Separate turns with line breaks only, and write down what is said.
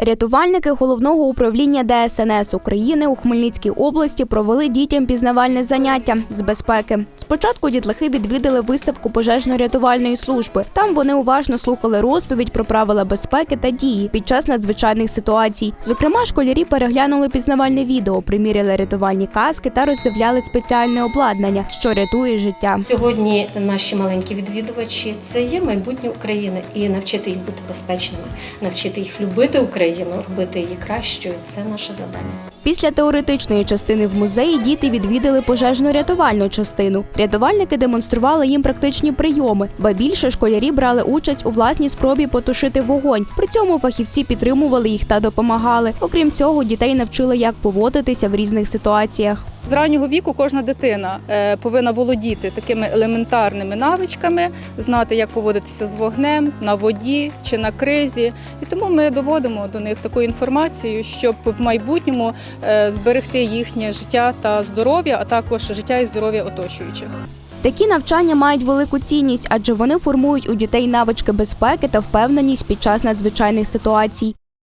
Рятувальники головного управління ДСНС України у Хмельницькій області провели дітям пізнавальне заняття з безпеки. Спочатку дітлахи відвідали виставку пожежно-рятувальної служби. Там вони уважно слухали розповідь про правила безпеки та дії під час надзвичайних ситуацій. Зокрема, школярі переглянули пізнавальне відео, приміряли рятувальні каски та роздивляли спеціальне обладнання, що рятує життя.
Сьогодні наші маленькі відвідувачі це є майбутнє України, і навчити їх бути безпечними, навчити їх любити Україну, робити її кращою це наше завдання.
Після теоретичної частини в музеї діти відвідали пожежно-рятувальну частину. Рятувальники демонстрували їм практичні прийоми, ба більше школярі брали участь у власній спробі потушити вогонь. При цьому фахівці підтримували їх та допомагали. Окрім цього, дітей навчили, як поводитися в різних ситуаціях.
З раннього віку кожна дитина е, повинна володіти такими елементарними навичками, знати, як поводитися з вогнем на воді чи на кризі. І тому ми доводимо до них таку інформацію, щоб в майбутньому зберегти їхнє життя та здоров'я, а також життя і здоров'я оточуючих.
Такі навчання мають велику цінність, адже вони формують у дітей навички безпеки та впевненість під час надзвичайних ситуацій.